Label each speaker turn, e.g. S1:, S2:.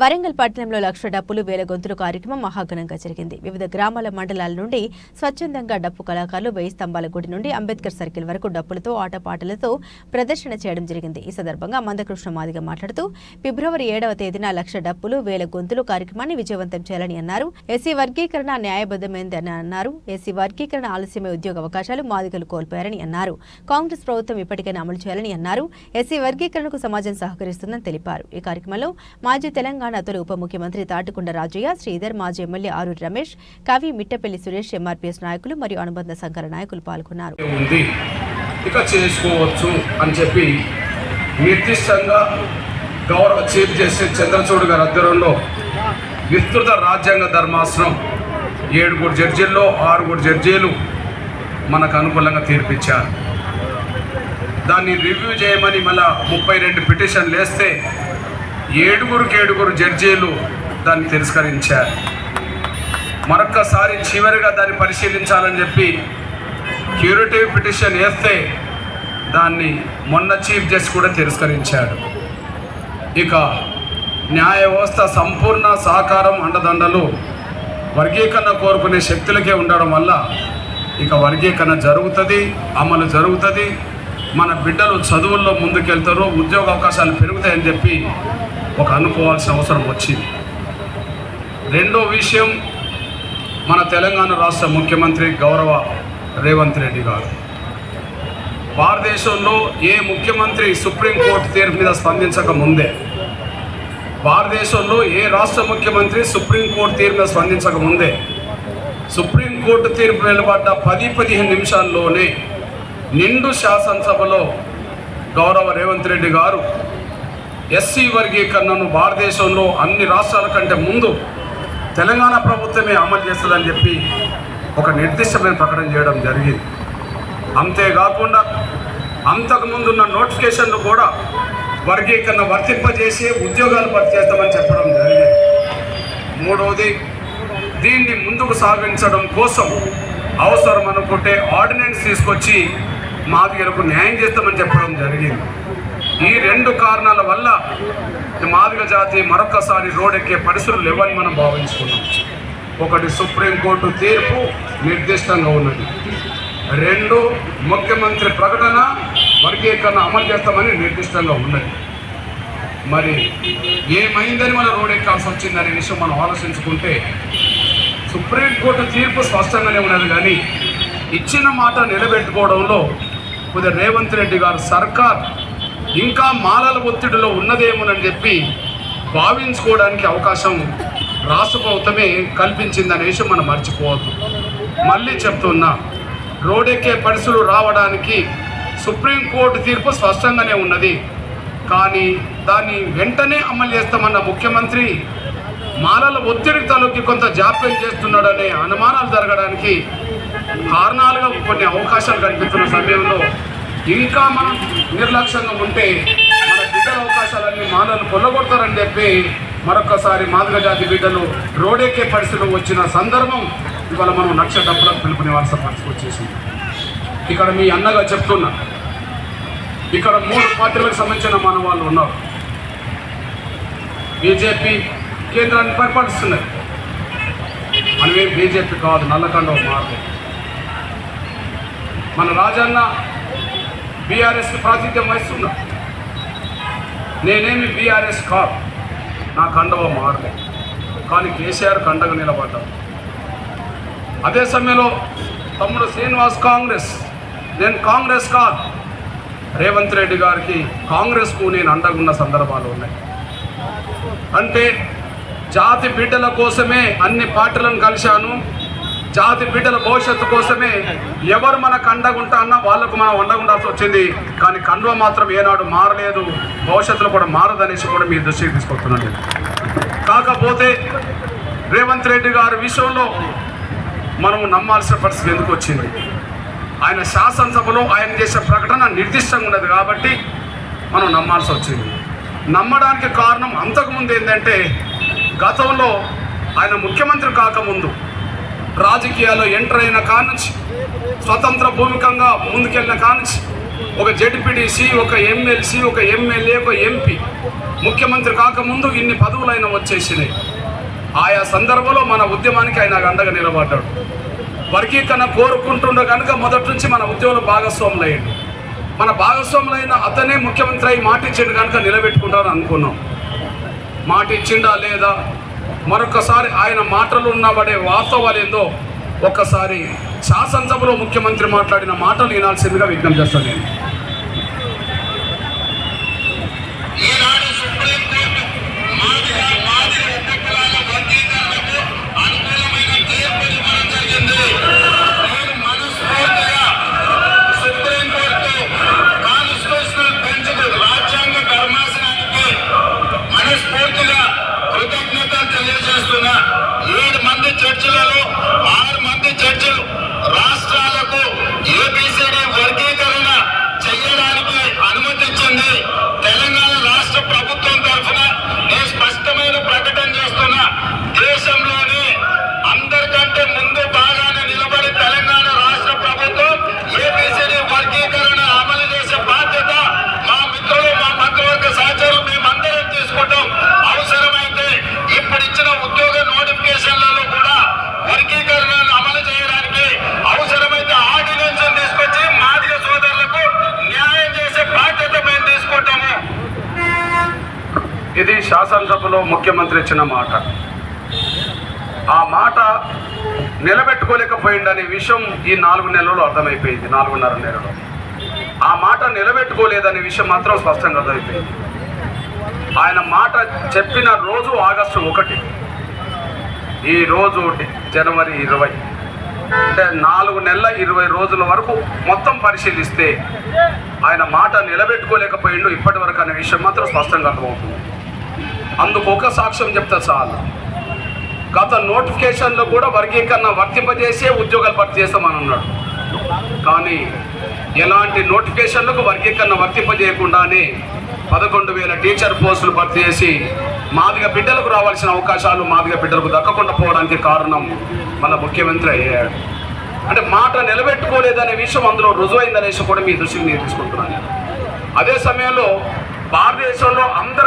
S1: వరంగల్ పట్టణంలో లక్ష డప్పులు వేల గొంతులు కార్యక్రమం మహాఘనంగా జరిగింది. వివిధ గ్రామాల మండలాల నుండి స్వచ్ఛందంగా డప్పు కళాకారులు వెయ్యి స్తంభాల గుడి నుండి అంబేద్కర్ సర్కిల్ వరకు డప్పులతో ఆటపాటలతో ప్రదర్శన చేయడం జరిగింది. ఈ సందర్భంగా మందకృష్ణ మాదిగ మాట్లాడుతూ ఫిబ్రవరి ఏడవ తేదీన లక్ష డప్పులు వేల గొంతులు కార్యక్రమాన్ని విజయవంతం చేయాలని అన్నారు. ఎస్సీ వర్గీకరణ న్యాయబద్ధమైందని అన్నారు. ఎస్సీ వర్గీకరణ ఆలస్యమే ఉద్యోగ అవకాశాలు మాదిగలు కోల్పోయారని అన్నారు. కాంగ్రెస్ ప్రభుత్వం ఇప్పటికైనా అమలు చేయాలని అన్నారు. ఎస్సీ వర్గీకరణకు సమాజం సహకరిస్తుందని తెలిపారు. ఈ కార్యక్రమంలో మాజీ తెలంగాణ తొలి ఉప ముఖ్యమంత్రి తాటికొండ రాజయ్య శ్రీధర్ మాజీ ఎమ్మెల్యే ఆరూరి రమేష్ కవి మిట్టపల్లి సురేష్ ఎంఆర్పీఎస్ నాయకులు మరియు అనుబంధ సంఘాల నాయకులు పాల్గొన్నారు.
S2: ఉంది చేసుకోవచ్చు అని చెప్పి నిర్దిష్టంగా గౌరవ చీఫ్ జస్టిస్ చంద్రచూడ్ గారి ఆధ్వర్యంలో విస్తృత రాజ్యాంగ ధర్మాసనం ఏడుగురు జడ్జీల్లో ఆరుగురు జడ్జీలు మనకు అనుకూలంగా తీర్పిచ్చారు. దాన్ని రివ్యూ చేయమని మళ్ళా ముప్పై రెండు పిటిషన్లు వేస్తే ఏడుగురికి ఏడుగురు జడ్జీలు దాన్ని తిరస్కరించారు. మరొక్కసారి చివరిగా దాన్ని పరిశీలించాలని చెప్పి క్యూరిటివ్ పిటిషన్ వేస్తే దాన్ని మొన్న చీఫ్ జస్టిస్ కూడా తిరస్కరించాడు. ఇక న్యాయ వ్యవస్థ సంపూర్ణ సహకారం అండదండలు వర్గీకరణ కోరుకునే శక్తులకే ఉండడం వల్ల ఇక వర్గీకరణ జరుగుతుంది అమలు జరుగుతుంది. మన బిడ్డలు చదువుల్లో ముందుకెళ్తారు ఉద్యోగ అవకాశాలు పెరుగుతాయని చెప్పి ఒక అనుకోవాల్సిన అవసరం వచ్చింది. రెండో విషయం మన తెలంగాణ రాష్ట్ర ముఖ్యమంత్రి గౌరవ రేవంత్ రెడ్డి గారు. భారతదేశంలో ఏ ముఖ్యమంత్రి సుప్రీంకోర్టు తీర్పు మీద స్పందించక ముందే భారతదేశంలో ఏ రాష్ట్ర ముఖ్యమంత్రి సుప్రీంకోర్టు తీర్పు మీద స్పందించక ముందే సుప్రీంకోర్టు తీర్పు వెలువడ్డ పది పదిహేను నిమిషాల్లోనే నిండు శాసనసభలో గౌరవ రేవంత్ రెడ్డి గారు ఎస్సీ వర్గీకరణను భారతదేశంలో అన్ని రాష్ట్రాల కంటే ముందు తెలంగాణ ప్రభుత్వమే అమలు చేస్తుందని చెప్పి ఒక నిర్దిష్టమైన ప్రకటన చేయడం జరిగింది. అంతేకాకుండా అంతకుముందు ఉన్న నోటిఫికేషన్లు కూడా వర్గీకరణ వర్తింపజేసి ఉద్యోగాలు భర్తీ చేస్తామని చెప్పడం జరిగింది. మూడవది దీన్ని ముందుకు సాగించడం కోసం అవసరం అనుకుంటే ఆర్డినెన్స్ తీసుకొచ్చి మాదిగలకు న్యాయం చేస్తామని చెప్పడం జరిగింది. ఈ రెండు కారణాల వల్ల మాదిగ జాతి మరొకసారి రోడెక్కే పరిస్థితులు లేవని మనం భావించుకున్నాం. ఒకటి సుప్రీంకోర్టు తీర్పు నిర్దిష్టంగా ఉన్నది. రెండు ముఖ్యమంత్రి ప్రకటన వర్గీకరణ అమలు చేస్తామని నిర్దిష్టంగా ఉన్నది. మరి ఏమైందని మన రోడ్ ఎక్కాల్సి వచ్చిందనే విషయం మనం ఆలోచించుకుంటే సుప్రీంకోర్టు తీర్పు స్పష్టంగానే ఉన్నది కానీ ఇచ్చిన మాట నిలబెట్టుకోవడంలో కొద్దిగా రేవంత్ రెడ్డి గారు సర్కార్ ఇంకా మాలల ఒత్తిడిలో ఉన్నదేమోనని చెప్పి భావించుకోవడానికి అవకాశం రాష్ట్ర ప్రభుత్వమే కల్పించిందనే విషయం మనం మర్చిపోవద్దు. మళ్ళీ చెప్తున్నా రోడెక్కే పరిస్థితులు రావడానికి సుప్రీంకోర్టు తీర్పు స్పష్టంగానే ఉన్నది. కానీ దాన్ని వెంటనే అమలు చేస్తామన్న ముఖ్యమంత్రి మాలల ఒత్తిడి తలకి కొంత జాప్యం చేస్తున్నాడనే అనుమానాలు జరగడానికి కారణాలుగా కొన్ని అవకాశాలు కనిపిస్తున్న సమయంలో ఇంకా మనం నిర్లక్ష్యంగా ఉంటే మన బిడ్డల అవకాశాలన్నీ మానవులు కొల్లగొడతారని చెప్పి మరొకసారి మాదిగ జాతి బిడ్డలు రోడెక్కే పరిస్థితులు వచ్చిన సందర్భం ఇవాళ మనం లక్ష డబ్బులకు పిలుపునివ్వాల్సిన పరిస్థితి వచ్చేసింది. ఇక్కడ మీ అన్నగా చెప్తున్నా ఇక్కడ మూడు పార్టీలకు సంబంధించిన మన వాళ్ళు ఉన్నారు. బీజేపీ కేంద్రాన్ని పరిపాలిస్తున్నది. మనమే బీజేపీ కాదు నల్లకండ మార్గం. మన రాజన్న బీఆర్ఎస్ ప్రాతిథ్యం వహిస్తున్నా నేనేమి బీఆర్ఎస్ కాదు. నా కండవ మారలే. కానీ కేసీఆర్ కండగా నిలబడ్డాం. అదే సమయంలో తమ్ముడు శ్రీనివాస్ కాంగ్రెస్. నేను కాంగ్రెస్ కాదు. రేవంత్ రెడ్డి గారికి కాంగ్రెస్కు నేను అండగున్న సందర్భాలు ఉన్నాయి. అంటే జాతి బిడ్డల కోసమే అన్ని పార్టీలను కలిశాను. జాతి బిడ్డల భవిష్యత్తు కోసమే ఎవరు మనకు అండగుంటా అన్నా వాళ్ళకు మనం అండగుండాల్సి వచ్చింది. కానీ కండువ మాత్రం ఏనాడు మారలేదు. భవిష్యత్తులో కూడా మారదనేసి కూడా మీ దృష్టికి తీసుకొస్తున్నాను కాకపోతే రేవంత్ రెడ్డి గారి విషయంలో మనము నమ్మాల్సిన పరిస్థితి ఎందుకు వచ్చింది? ఆయన శాసనసభలో ఆయన చేసే ప్రకటన నిర్దిష్టంగా ఉన్నది కాబట్టి మనం నమ్మాల్సి వచ్చింది. నమ్మడానికి కారణం అంతకుముందు ఏంటంటే గతంలో ఆయన ముఖ్యమంత్రి కాకముందు రాజకీయాల్లో ఎంటర్ అయిన కానుంచి స్వతంత్ర భూమికంగా ముందుకెళ్ళిన కానుంచి ఒక జడ్పీటీసీ ఒక ఎమ్మెల్సీ ఒక ఎమ్మెల్యే ఒక ఎంపీ ముఖ్యమంత్రి కాకముందు ఇన్ని పదవులైన వచ్చేసినాయి. ఆయా సందర్భంలో మన ఉద్యమానికి ఆయన అండగా నిలబడ్డాడు. వర్గీకరణ కోరుకుంటుండే కనుక మొదటి నుంచి మన ఉద్యమంలో భాగస్వాములయ్యండి మన భాగస్వాములైన అతనే ముఖ్యమంత్రి అయి మాట ఇచ్చిండు కనుక నిలబెట్టుకుంటారని అనుకున్నాం. మాట ఇచ్చిండా లేదా? మరొకసారి ఆయన మాటలు ఉన్నబడే వాస్తవాలు ఏందో ఒక్కసారి శాసనసభలో ముఖ్యమంత్రి మాట్లాడిన మాటలు వినాల్సిందిగా విజ్ఞప్తి చేస్తాను నేను
S3: ఈనాడు సుప్రీంకోర్టు మాదిగా మాదిరి ఉపకులాల వర్గీకరణకు అనుకూలమైన తీర్పు ఇవ్వడం జరిగింది నేను మనస్ఫూర్తిగా సుప్రీంకోర్టు కాన్స్టిట్యూషనల్ బెంచ్కు రాజ్యాంగ ధర్మాసనానికి మనస్ఫూర్తిగా కృతజ్ఞతలు తెలియజేస్తున్నా ఏడు మంది చర్చలలో ఆరు మంది చర్చలు రాష్ట్రాలకు ఏబిసిడి వర్గీకరణ చేయడానికి అనుమతించింది తెలంగాణ రాష్ట్ర ప్రభుత్వం తరఫున నేను స్పష్టమైన ప్రకటన చేస్తున్నా దేశంలోనే అందరికంటే ముందు బాగానే నిలబడి తెలంగాణ రాష్ట్ర ప్రభుత్వం ఏబిసిడి వర్గీకరణ అమలు చేసే బాధ్యత మా మిత్రులు మా మంత్రివర్గ సహచరులు మేమందరం తీసుకుంటాం అవసరమైతే ఇప్పుడు ఇచ్చిన ఉద్యోగ నోటిఫికేషన్లలో కూడా వర్గీకరణను అమలు చేయడానికి అవసరమైతే ఆర్డినెన్స్ తీసుకొచ్చి మాదిగ సోదరులకు న్యాయం చేసే బాధ్యత మేము తీసుకుంటాము
S2: ఇది శాసనసభలో ముఖ్యమంత్రి ఇచ్చిన మాట. ఆ మాట నిలబెట్టుకోలేకపోయిందనే విషయం ఈ నాలుగు నెలల్లో అర్థమైపోయింది నాలుగున్నర నెలలో. ఆ మాట నిలబెట్టుకోలేదనే విషయం మాత్రం స్పష్టంగా అర్థమైపోయింది. ఆయన మాట చెప్పిన రోజు ఆగస్టు ఒకటి. ఈ రోజు జనవరి ఇరవై. అంటే నాలుగు నెలల ఇరవై రోజుల వరకు మొత్తం పరిశీలిస్తే ఆయన మాట నిలబెట్టుకోలేకపోయిండు ఇప్పటి వరకు అనే విషయం మాత్రం స్పష్టంగా అర్థమవుతుంది. అందుకు ఒక సాక్ష్యం చెప్తా చాలు. గత నోటిఫికేషన్లో కూడా వర్గీకరణ వర్తింపజేసే ఉద్యోగాలు భర్తీ చేస్తామని అన్నాడు. కానీ ఎలాంటి నోటిఫికేషన్లకు వర్గీకరణ వర్తింపజేయకుండానే పదకొండు వేల టీచర్ పోస్టులు భర్తీ చేసి మాదిగ బిడ్డలకు రావాల్సిన అవకాశాలు మాదిగ బిడ్డలకు దక్కకుండా పోవడానికి కారణం మన ముఖ్యమంత్రి అయ్యాడు. అంటే మాట నిలబెట్టుకోలేదనే విషయం అందులో రుజువైందనేసి కూడా మీ దృష్టికి నేను తీసుకుంటున్నాను. అదే సమయంలో భారతదేశంలో అందరు